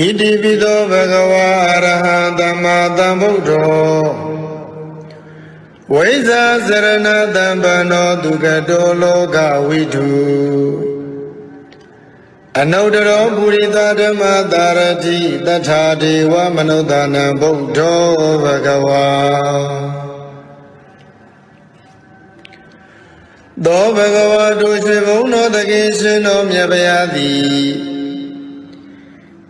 ဣတိပိသောဘဂဝါအရဟံသမ္မာသမ္ဗုဒ္ဓောဝိဇာစရဏတံပန္နောဒုက္ကတောလောကဝိတုအနုတ္တရောပုရိသဓမ္မတာရတိတထာဒေဝမနုဿာနံဗုဒ္ဓောဘဂဝါသောဘဂဝါတို့ရွှေဘုံတော်တကိရှင်တော်မြတ်ဗျာသည်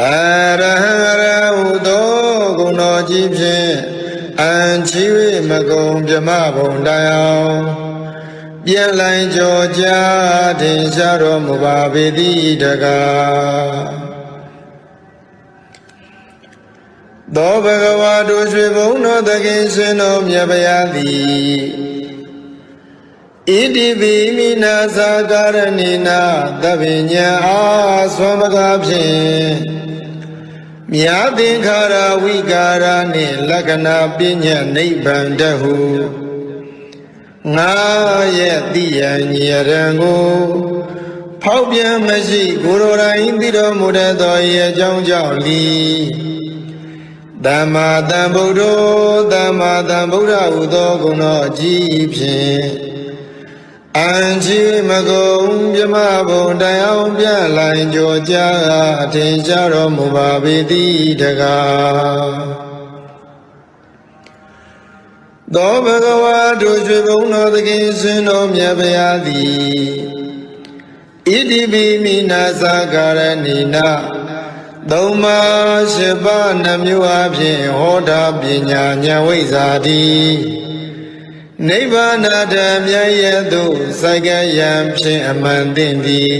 အရဟံရဟုသောဂုဏတော်ကြီးဖြင့်အံချီ၍မကုံမြမဘုံတရားပြန်လိုင်းကြောကြထင်ရှားတော်မူပါပေသည်တကားသောဘဂဝါတို့ရွှေဘုံတော်သခင်ရှင်တော်မြတ်ဗျာသည် ဣတိပိမိနာသာကာရဏိနာသဗ္ဗညံအာသွမ်းပကားဖြင့်မြာသင်္ခါရဝိကာရနှင့်လက္ခဏာပညာနိဗ္ဗာန်တဟုငါရဲ့တိယံညရံကိုဖောက်ပြန်မရှိကိုယ်တော်တိုင်သိတော်မူတတ်သောဤအကြောင်းကြောင့်လီသမ္မာသမ္ဗုဒ္ဓောသမ္မာသမ္ဗုဒ္ဓဟုသောဂုဏတော်အကြီးဖြင့် အံချီမကုံမြမဘုံတရားပြလိုင်ကြောကြအထင်ရှားတော်မူပါပေသည်တကားသောဘဂဝါတို့ရွှေဘုံတော်သခင်ရှင်တော်မြတ်ဗျာသည်ဣတိပိမိနာသကာရဏိနာသုံးပါးရှိပါးနှမျိုးအဖြစ်ဟောတာပညာဉာဏ်ဝိဇ္ဇာတိ နိဗ္ဗာန်ဓမ္မရဲ့သို့စိုက်ကယံဖြင့်အမှန်သိသည်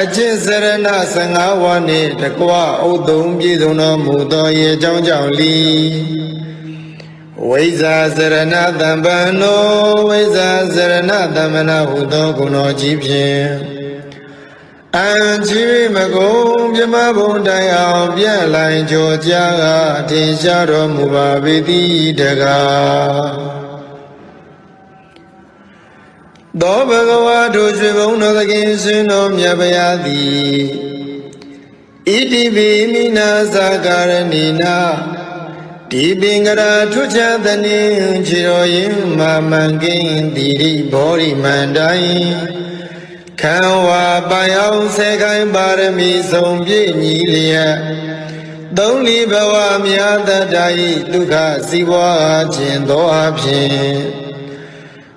အကျင့်စရဏ15ဝါးနှင့်တကွဥသုံးပြည့်စုံတော်မူသောရေအကြောင်းကြောင့်လီဝိဇာစရဏတံပန္နောဝိဇာစရဏတမ္မနာဟုသောဂုဏတော်ကြီးဖြင့်အံချီမကုံမြမဘုံတိုင်အောင်ပြန့်လိုင်ကြောကြအထင်ရှားတော်မူပါပေသည်တကား သောဘဂဝါတို့ရွှေဘုံတော်သခင်ရှင်တော်မြတ်ဗျာသည်ဣတိပိမိနာသကာရဏိနာဒီပင်ကရာထွချသနေခြေတော်ရင်မာမန်ကင်းတိရိဘောရိမန္တိုင်းခံဝါပိုင်အောင်ဆယ်ခိုင်ပါရမီဆုံးပြည့်ညီလျက်သုံးလီဘဝမြာတတ္တဤဒုက္ခစီးပွားခြင်းသောအဖြစ်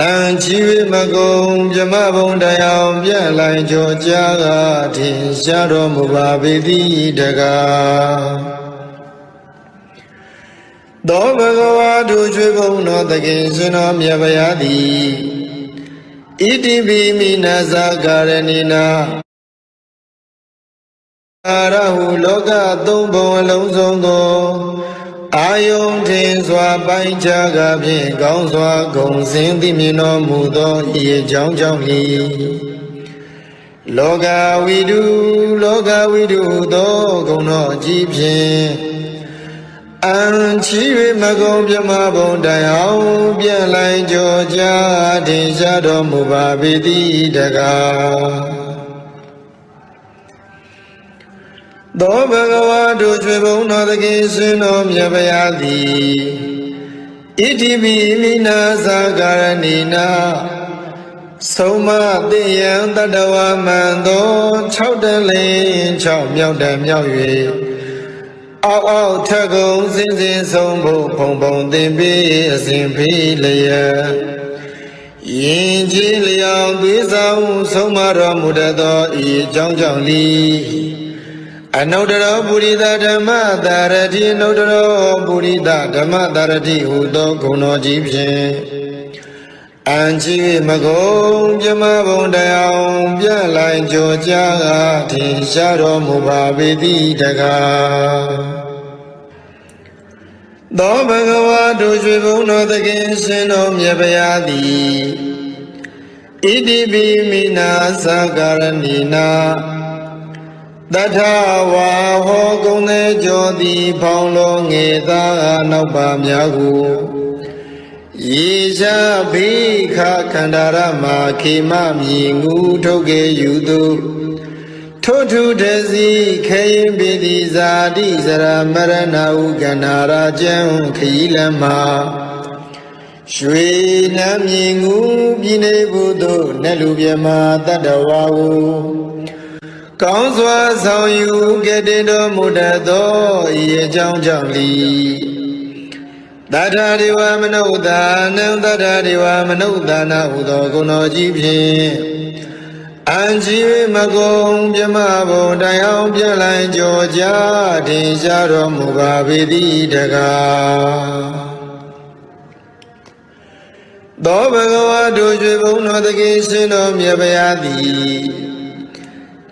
အံချီဝိမကုံမြမဘုံတရားပြန့်လိုက်ကြောကြာကထင်ရှားတော်မူပါပေသည်တကားသောဘဂဝါတို့ချွေဘုံတော်တခင်ရှင်တော်မြတ်ဗျာသည်ဣတိပိမိနာဇာကာရဏိနာအာရဟုလောကသုံးဘုံအလုံးစုံသော အာယုန်ထင်စွာပိုင်းခြားကဖြင့်ကောင်းစွာဂုံစင်သိမြင်တော်မူသောဤအကြောင်းကြောင့်လီလောကဝိတုလောကဝိတုသောဂုံတော်အကြီးဖြင့်အံချီ၍မကုံပြမဘုံတိုင်အောင်ပြန်လိုက်ကြောကြထင်ရှားတော်မူပါပေသည်တကား သောဘဂဝါတို့ကျွေဘုံတော်သခင်ရှင်တော်မြတ်ဗျာသည်ဣတိပိမိနာသာကာရဏိနာသုံးမသိယံတတဝမံသော6တလင်း6မြောက်တမြောက်၍အောက်အောက်ထကုံစင်စင်ဆုံးဖို့ဖုံဖုံသင်ပြီးအစဉ်ဖေးလျက်ယင်ကြီးလျောင်သွေးဆောင်ဆုံးမတော်မူတတ်သောဤအကြောင်းကြောင့်လီ အနုတ္တရောပုရိသဓမ္မတာရတိအနုတ္တရောပုရိသဓမ္မတာရတိဟူသောဂုဏတော်ကြီးဖြင့်အံကြီးမကုံပြမဘုံတရားပြလိုက်ကြောကြားကထင်ရှားတော်မူပါပေတိတကားသောဘဂဝါတို့ရွှေဘုံတော်သခင်ရှင်တော်မြတ်ဗျာသည်ဣတိပိမိနာသကာရဏီနာ တထဝါဟောကုံသေးကြောသည်ဖောင်းလုံးငေသာနောက်ပါများကိုယေရှာဘိခခန္ဓာရမခေမမြည်ငူထုတ်ကေယူသူထိုထုတစီခေရင်ပိတိဇာတိစရမရဏဟုကန္နာရာကျံခီလမရွှေနမ်းမြည်ငူပြည်နေဘုသို့နတ်လူမြမတတ္တဝါဟု ကောင်းစွာဆောင်ယူကတည်တော်မူတတ်သောဤအကြောင်းကြောင့်လီတထာဒေဝမနုဿာနံတထာဒေဝမနုဿာနာဟုသောဂုဏတော်ကြီးဖြင့်အံကြီးမကုံမြမဘုံတရားပြလိုက်ကြောကြထင်ရှားတော်မူပါပေသည်တကားသောဘဂဝါတို့ကျွေဘုံတော်တကိရှင်တော်မြတ်ဗျာသည်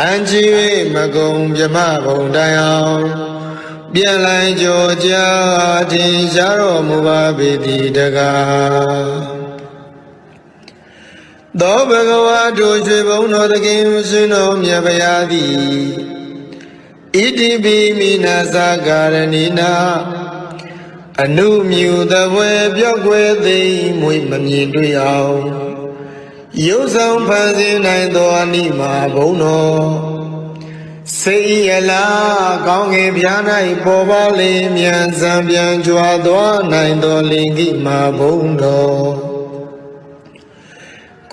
အံကြည်၍မကုံမြမဘုံတိုင်အောင်ပြန်လိုက်ကြောကြာထင်ရှားတော်မူပါပေသည်တကားသောဘဂဝါတို့ရွှေဘုံတော်တခင်ရှင်တော်မြတ်ဗျာသည်ဣတိပိမိနာသကာရဏိနာအနုမြူသဘွယ်ပြောက်ွယ်သိမ့်မွေမမြင်တွေ့အောင် ရုပ်ဆောင်ဖန်ဆင်းနိုင်သောအနိမာဘုံတော်စိတ်ရလားကောင်းငင်ပြား၌ပေါ်ပါလေမြန်စံပြန်ကြွားသွားနိုင်သောလင်ကိမာဘုံတော်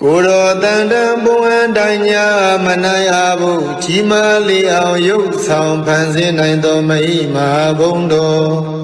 ကိုယ်တော်တန်တန်ဘုံအတိုင်းညာမနိုင်အားဘူးကြီးမားလေအောင်ရုပ်ဆောင်ဖန်ဆင်းနိုင်သောမဟိမာဘုံတော်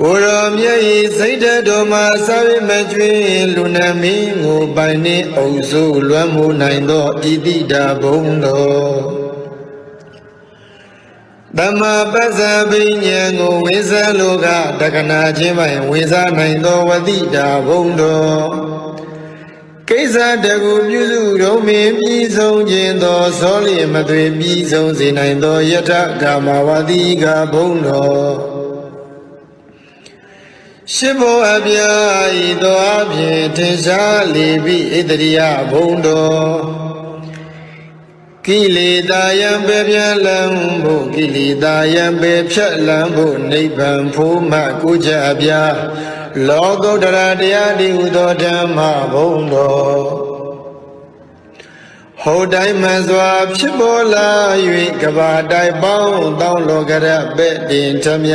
ကိုယ်တော်မြတ်၏စိတ်ဓာတ်တော်မှာစာဝိမကျွင်းလူနာမင်းကိုပိုင်နှင့်အုပ်စိုးလွမ်းမိုးနိုင်သောဣတိတာဘုံတော်တမပစ္စပိညာကိုဝိဇ္ဇလောကတက္ကနာချင်းပိုင်ဝိဇ္ဇနိုင်သောဝတိတာဘုံတော်ကိစ္စတကူပြုစုတော်မင်းပြီးဆုံးခြင်းသောဇောလျမသွေပြီးဆုံးစေနိုင်သောယထကာမဝတိကဘုံတော် ရှိဘောအပြာဤသောအဖြင့်ထင်ရှားလေပြီဣတရိယဘုံတော်ကိလေသာယံပေပြလံဖို့ကိလေသာယံပေဖြတ်လံဖို့နိဗ္ဗာန်ဖို့မှကိုကြပြလောကုတ္တရာတရားဒီဟုသောဓမ္မဘုံတော်ဟောတိုင်းမှန်စွာဖြစ်ပေါ်လာ၍ကဘာတိုင်ပေါင်းတောင်းလောကရပဲ့တင်ထမြ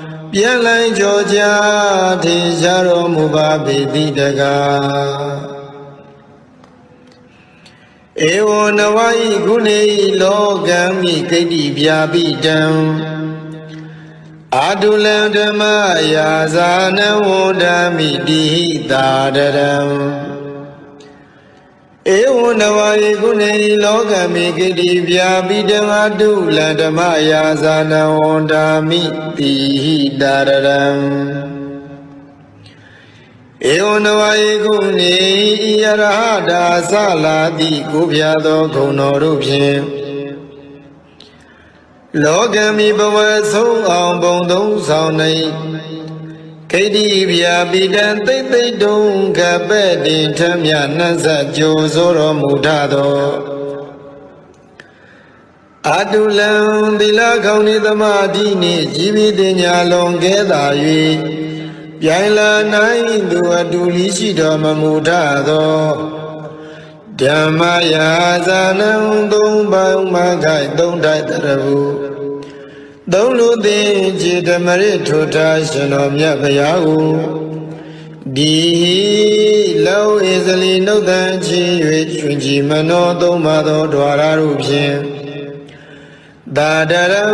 ပြန်လိုက်ကြောကြထင်ရှားတော်မူပါပေတိတကားဧဝနဝဤကုဏေလောကံမိဂိတ္တိဗျာပိတံအာတုလံဓမ္မယာဇာနဝန္ဒမိတိဟိတာတရံ ဧဝနဝယေကုဏေလောကမေကိတိဗျာပိတံအာတုလံဓမ္မယာဇာနဝန္ဒမိတိဟိတာရံဧဝနဝယေကုဏေဤယရဟတာသလာတိကိုပြသောဂုဏ်တော်တို့ဖြင့်လောကမီဘဝဆုံးအောင်ဘုံသုံးဆောင်နေ ခိတိဗျာပိတံသိမ့်သိမ့်တုံကပဲ့တင်ထမြနှက်ဆက်ကြိုဆိုတော်မူထသောအတုလံသီလကောင်းဤသမာဓိနှင့်ជីវិတညာလွန်ကဲသာ၍ပြိုင်လာနိုင်သူအတူလီရှိတော်မမူထသောဓမ္မယာဇာနံသုံးပေါင်းမခိုင်သုံးတိုက်တရဘူး သုံးလူသည်ခြေဓမ္မရထိုထားရှင်တော်မြတ်ဘုရားကိုဒီလောဧဇလီနှုတ်တန်ချီ၍ကျွင်ကြည်မနောသုံးပါသောဓဝရတို့ဖြင့်သာဒရံ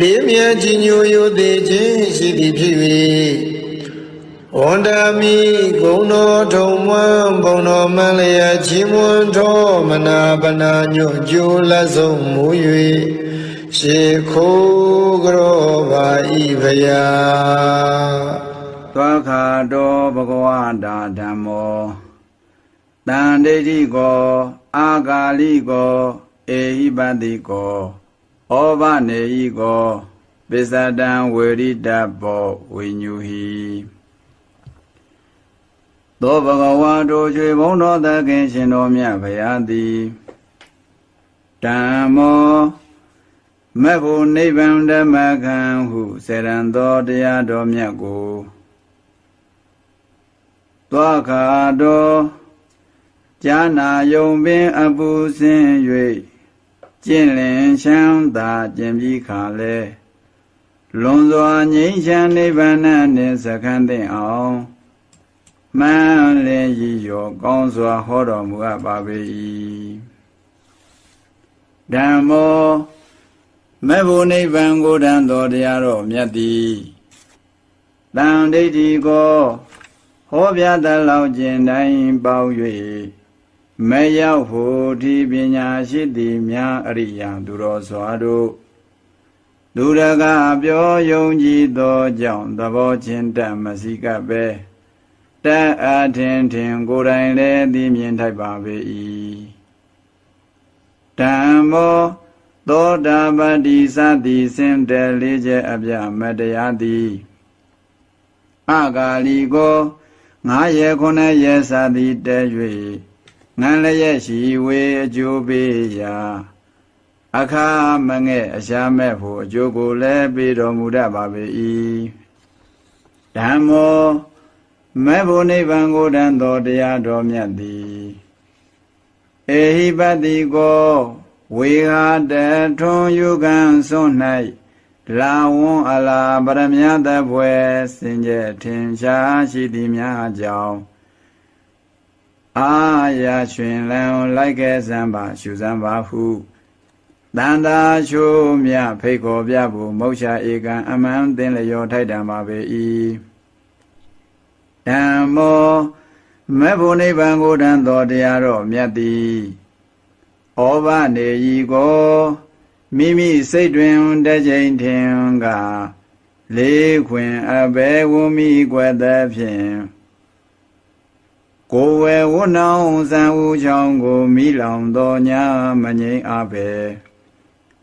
လေးမြတ်ကြီးညိုယိုသေးခြင်းရှိသည်ဖြစ်၍ဝန္ဒမိဂုံတော်ထုံမွန်းဘုံတော်မန်းလျက်ချီးမွမ်းတော်မနာပနာညွတ်ကြိုးလက်ဆုံးမူ၍ ရှေခိုးကြောပါဤဖယားသောခာတောဘဂဝတာဓမ္မောတန်ဒိဋ္ဌိကောအာဂါလိကောအေဟိပတိကောဩဘနေဟိကောပစ္စတံဝေရိတဘောဝိညူဟိသောဘဂဝါတို့ကျွေဘုံတော်သခင်ရှင်တော်မြတ်ဗျာသည်ဓမ္မော မက်ဖို့နိဗ္ဗာန်ဓမ္မခံဟုစေရန်သောတရားတော်မြတ်ကိုသွားခါတော်ဈာနာယုံပင်အပူစင်၍ကျင့်လင်ချမ်းသာကျင့်ပြီးခါလဲလွန်စွာငြိမ်းချမ်းနိဗ္ဗာန်နှင့်စခန်းသိအောင်မှန်လင်းရည်ရောကောင်းစွာဟောတော်မူအပ်ပါပေ၏ဓမ္မော မေဖို့နိဗ္ဗာန်ကိုတန်တော်တရားတော်မြတ်သည်တန်ဒိဋ္ဌိကိုဟောပြတလောက်ခြင်းတိုင်းပေါင်း၍မရောက်ဖို့ဒီပညာရှိသည်များအရိယာသူတော်စွာတို့သူရကပြောယုံကြည်သောကြောင့်သဘောချင်းတတ်မစီကပ်ပဲတတ်အထင်ထင်ကိုယ်တိုင်လည်းသိမြင်ထိုက်ပါပေ၏ဓမ္မော သောတာပတိသတိစင်တယ်လေးချက်အပြမတရားသည်အဂါလီကိုငါးရက်ခုနှစ်ရက်စာသည်တဲ၍ငန်းလည်းရဲ့ရှိဝေအကျိုးပေးရာအခါမငဲ့အရှားမဲ့ဖို့အကျိုးကိုလည်းပေးတော်မူတတ်ပါပေ၏ဓမ္မောမဲ့ဖို့နိဗ္ဗာန်ကိုတန်တော်တရားတော်မြတ်သည်အေဟိပတိကို ဝေဟာတထွန်ယုကံစွန့်၌လာဝွန်အလာပရမယတဘွယ်စင်ကြယ်ထင်ရှားရှိသည်များကြောင့်အာရရွှင်လန်းလိုက်ခဲ့စမ်းပါရှုစမ်းပါဟုတန်တာချိုးမြဖိတ်ခေါ်ပြဖို့မောရှာဧကံအမှန်သင်လျောထိုက်တံပါပေ၏ဓမ္မောမေဖို့နိဗ္ဗာန်ကိုတန်တော်တရားတော်မြတ်သည် ဩဘနေဤကိုမိမိစိတ်တွင်တစ်ချိန်ထင်ကလေးခွင်အဘဲဝမိကွယ်သည်ဖြင့်ကိုယ်ဝဲဝနောင်စံဦးချောင်းကိုမိလောင်တော်ညာမငိမ့်အဘဲ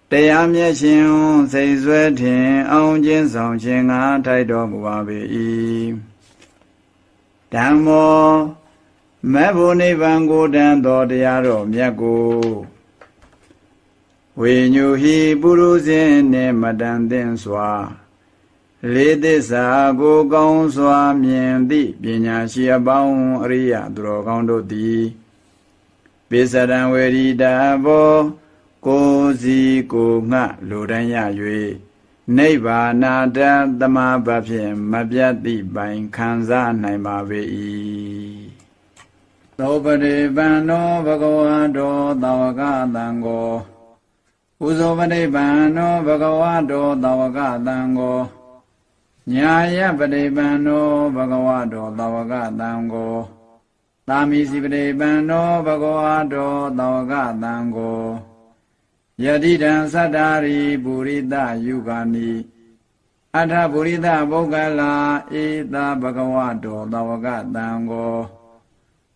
တရားမျက်ရှင်စိတ်ဆွဲထင် အောင်ခြင်းဆောင်ခြင်းငါထိုက်တော်မူပါပေ၏ဓမ္မော မေဖို့နိဗ္ဗာန်ကိုတန်တော်တရားတော်မြတ်ကိုဝေညုဟိပုရုဇင်းနှင့်မတန်သင်စွာလေးသစ္စာကိုကောင်းစွာမြင်သည့်ပညာရှိအပေါင်းအရိယသူတော်ကောင်းတို့သည်ပိစရံဝေရိတာဘောကိုယ်စီကိုငှလိုတိုင်းရ၍နိဗ္ဗာနာတသမဘဖြင့်မပြတ်သည့်ပိုင်ခံစားနိုင်ပါပေ၏ သောပရိပန္နောဘဂဝါတောသာဝကတံကိုဥဇောပရိပန္နောဘဂဝါတောသာဝကတံကိုညာယပရိပန္နောဘဂဝါတောသာဝကတံကိုသာမိစီပရိပန္နောဘဂဝါတောသာဝကတံကိုယတိတံသတ္တာရိပုရိသယုဂာနိအထပုရိသဘုဂ္ဂလာဧတာဘဂဝတောသဝကတံကို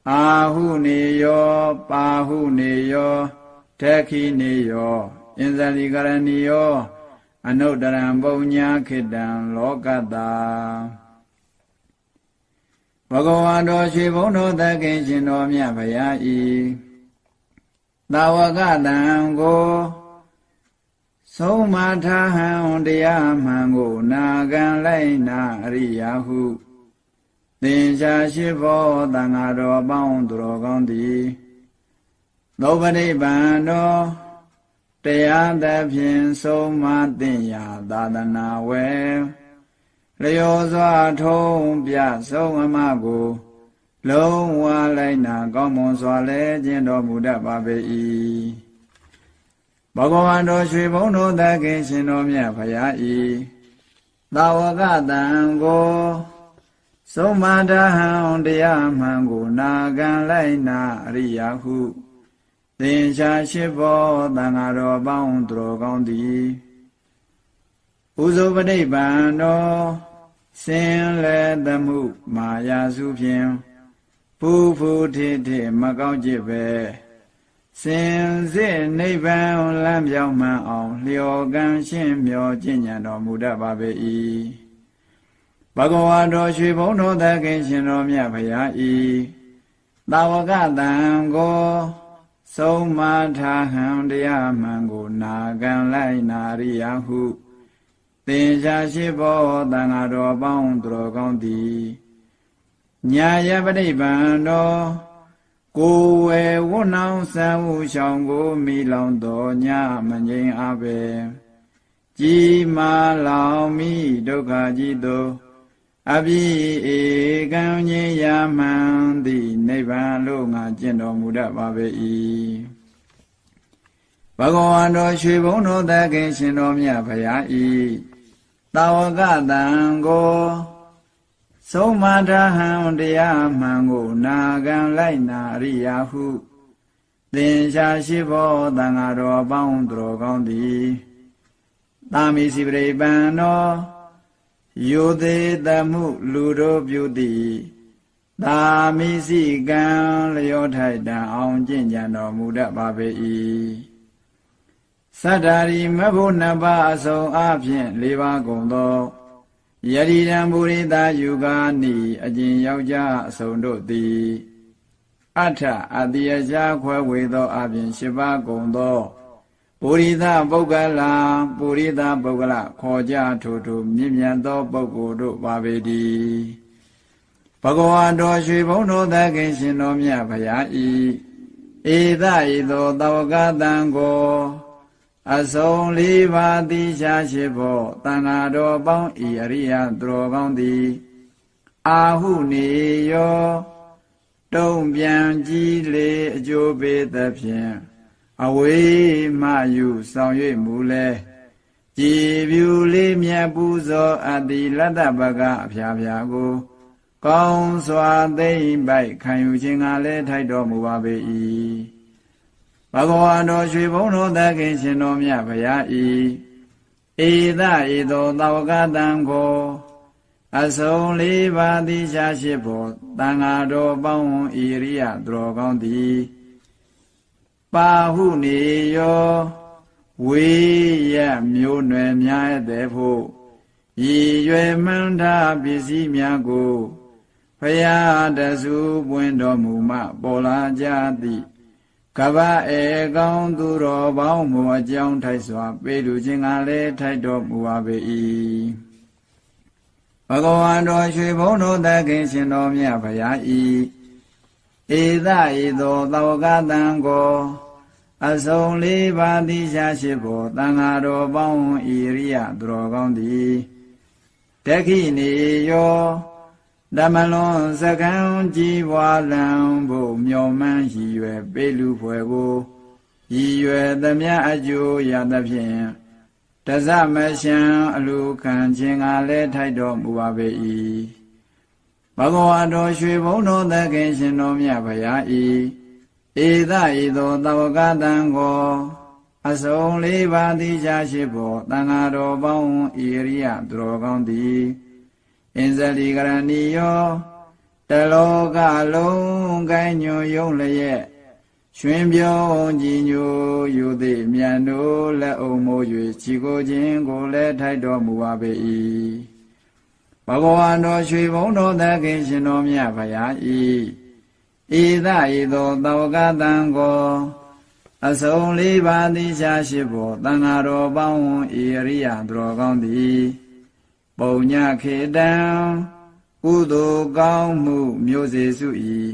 အာဟုနေယောပါဟုနေယောဒက္ခိနေယောအင်ဇလိကရဏီယောအနုတ္တရံပုံညာခိတံလောကတာဘဂဝါတော်ရှိဘုန်းတော်သခင်ရှင်တော်မြတ်ဗျာဤသာဝကတံကိုဆုံးမထားဟံတရားမှန်ကို နာခံလိုက်နာအရိယာဟု သင်္ချာရှိဘောတန်ဃာတော်ပေါင်းသူတော်ကောင်းသည်သောပရိပန်တော်တရားသဖြင့်ဆုံးမသင်ရာသာသနာဝဲလျောစွာထုံးပြဆုံးအမကို လုံးဝလိုက်နာကောင်းမွန်စွာလဲကျင့်တော်မူတတ်ပါပေ၏ဘဂဝါတော်ရွှေဘုံတော်သခင်ရှင်တော်မြတ်ဖရာဤသာဝကတံကို သုံးမာတဟံတရားမှန်ကိုနာခံလိုက်နာအရိယာဟုသင်္ချာရှိဘောတန်ဃာတော်ပေါင်းသူတော်ကောင်းသည်ဥဇောပဋိပန်တော်စင်လေသမှုမာယာစုဖြင့်ပူဖူထေထေမကောင်းจิตပဲစင်စစ်နိဗ္ဗာန်လမ်းပြောင်းမှန်အောင် လျော်ကံရှင်းမြော်ကျင့်ကြံတော်မူတတ်ပါပေ၏ ဘဂဝါတော်ရွှေဘုံတော်သခင်ရှင်တော်မြတ်ဖရာဤတာဝကတံကိုဆုံးမထားဟံတရားမှန်ကိုနာခံလိုက်နာရိယဟုသင်္ချာရှိဘောတန်ဃာတော်ပေါင်းသူတော်ကောင်းသည်ညာယပဋိပန်တော်ကိုယ်ဝယ်ဝတ်နှောင်းဆံဟုရှောင်ကိုမိလောင်တော်ညမငြိမ်အပဲကြီးမာလောင်မိဒုက္ခကြီးသော အပိဧကံညင်ရမှန်သည်နိဗ္ဗာန်လို့ငါကျင့်တော်မူတတ်ပါပေ၏ဘဂဝါတော်ရွှေဘုံတော်သခင်ရှင်တော်မြတ်ဖရာဤတာဝကတံကိုဆုံးမထဟံတရားမှန်ကိုနာခံလိုက်နာအရိယာဟုသင်္ချာရှိဘောတန်ဃာတော်ပေါင်းသူတော်ကောင်းသည်တာမီစီပရိပန်တော် ယိုသေးတမှုလူတို့ပြုသည်သာမီစီကံလျောထိုက်တံအောင်ကျင့်ကြံတော်မူတတ်ပါပေ၏သတ္တာရီမဘုနှစ်ပါးအစုံအဖြင့်၄ပါးကုန်သောယရိရံဘူရိတာယူကာနိအကျင်ယောက်ျားအစုံတို့သည်အထအတိယရှားခွဲဝေသောအပြင်၈ပါးကုန်သော ပုရိသပုဂ္ဂလာပုရိသပုဂ္ဂလခေါ်ကြထို့ထို့မြင့်မြတ်သောပုဂ္ဂိုလ်တို့ပါပေတည်းဘဂဝါတော်ရွှေဘုံတော်သခင်ရှင်တော်မြတ်ဖရာဤဧသဤသောတဝကတံကိုအစုံလေးပါးတိရှားရှိဖို့တန်ဃာတော်ပေါင်းဤအရိယသူတော်ကောင်းသည်အာဟုနေယောတုံပြန်ကြည်လေအကျိုးပေးသဖြင့် အဝေးမှယူဆောင်၍မူလဲကြည်ပြူလေးမြတ်ပူဇော်အတ္တိလတ္တပကအဖျားဖျားကို ကောင်းစွာသိမ့်ပိုက်ခံယူခြင်းကလည်းထိုက်တော်မူပါပေ၏ဘဂဝါတော်ရွှေဘုံတော်သခင်ရှင်တော်မြတ်ဗျာဤဧသဧသောသဝကတံကိုအစုံလေးပါးသည်ရှားရှိဖို့တန်ဃာတော်ပေါင်းဤရိယသူတော်ကောင်းသည် ပါဟုနေယောဝေရမျိုးနွယ်များတဲ့ဖို့ရည်ရွယ်မှန်းထားပစ္စည်းများကိုဖရာတဆူပွင့်တော်မူမှပေါ်လာကြသည်ကဗ္ဗဧကောင်သူတော်ပေါင်းမူအကြောင်းထိုက်စွာ ပေလူခြင်းကလည်းထိုက်တော်မူပါပေ၏ဂဝါတော်ရွှေဘုံတော်သခင်ရှင်တော်မြတ်ဖရာဤဧသဤသောသဝကတံကို အစုံလေးပါးတိရှာရှိဖို့တန်ဃာတော်ပေါင်းဤရိယသူတော်ကောင်းသည်တခိနေယောဓမ္မလွန်စကံကြည်ပွားလံဖို့မျော်မှန်းရည်ရွယ်ပေးလူဖွယ်ကိုရည်ရွယ်သမျှအကျိုးရသဖြင့်တဇမရှံအလူခံခြင်းကလည်းထိုက်တော်မူပါပေ၏ဘဂဝါတော်ရွှေဘုံတော်သခင်ရှင်တော်မြတ်ဖရာဤ ဧသဤသောသဝကတံကိုအစုံလေးပါးသည်ချရှိဖို့တန်ဃာတော်ပေါင်းဤရိယသူတော်ကောင်းသည်အင်ဇလီကရဏီယောတလောကလုံးကိုင်းညွယုံလျက်ရွှင်ပြုံးကြည်ညိုယူသည်မြန်တို့လက်အုံမိုး၍ခြီကိုခြင်းကိုလည်းထိုက်တော်မူပါပေ၏ဘဂဝါတော်ရွှေဘုံတော်သခင်ရှင်တော်မြတ်ဖရာ ဤဤသဤသောသဝကတံကိုအစုံလေးပါးသည်ရှာရှိဖို့တန်ဃာတော်ပေါင်းဤအရိယသူတော်ကောင်းသည်ပုံညခေတံကုသိုလ်ကောင်းမှုမျိုးစေစု၏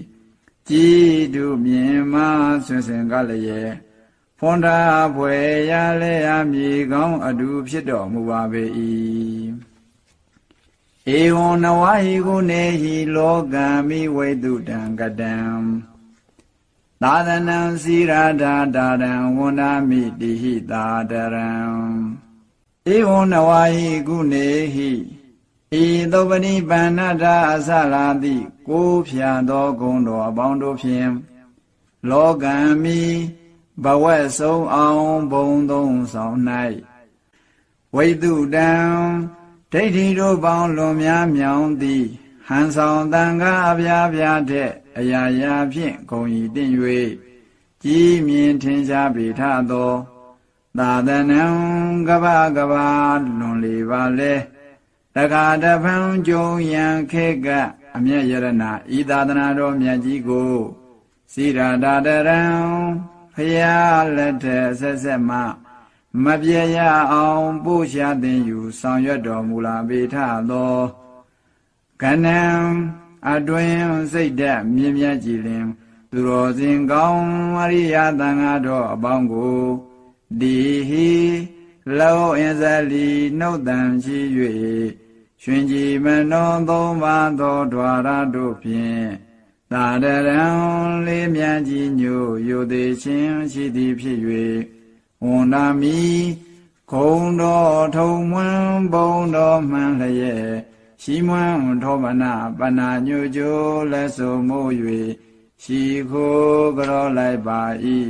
ကြည်တုမြင်မဆွင်စင်ကလည်းဖွန်တာဖွယ်ရလဲအမြေကောင်းအတူဖြစ်တော်မူပါပေ၏ ဧဝံနဝဟိကုနေဟိလောကံမိဝိတုတံကတံသာသနံစီရာဓာတာရံဝန္ဒာမိတိဟိတာတရံဧဝံနဝဟိကုနေဟိဤသုပတိပန္နတာအစလာတိကိုးဖြာသောဂုံတော်အပေါင်းတို့ဖြင့်လောကံမိဘဝက်ဆုံးအောင်ဘုံသုံးဆောင်၌ဝိတုတံ ဒိဋ္ဌိတို့ပေါင်းလွန်များမြောင်သည်ဟန်ဆောင်တန်ကားအပြားပြားတဲ့အရာရာဖြင့်ဂုံဤတင့်၍ကြီးမြင်ထင်ရှားပေထသောသာသနံကပကပလွန်လေပါလေတခါတဖန်ကြုံရန်ခေကအမျက်ယရဏဤသာသနာတော်မြတ်ကြီးကိုစိရာတာတရံဖရာလက်ထက်ဆက်ဆက်မှ မပြေရအောင်ပို့ရှားတင်ယူဆောင်ရွက်တော်မူလာပေထသောကဏံအတွင်စိတ်ဓာတ်မြင့်မြတ်ကြည်လင် သူတော်စင်ကောင်းအရိယသံဃာတော်အပေါင်းကိုဒီဟိလောအင်းဇလီနှုတ်တန်ရှိ၍ရှင်ကြည်မနောသုံးပါးသောဓွာရတို့ဖြင့်သာတရံလေးမြတ်ကြီးညိုယိုသေးခြင်းရှိသည်ဖြစ်၍ ဝန်နာမီခုံတော်ထုံမွန်းဘုံတော်မှန်လျက်ရှိမွန်းထောမနာပနာညိုကျိုးလက်စုံမို့၍ရှိခိုးကြောလိုက်ပါ၏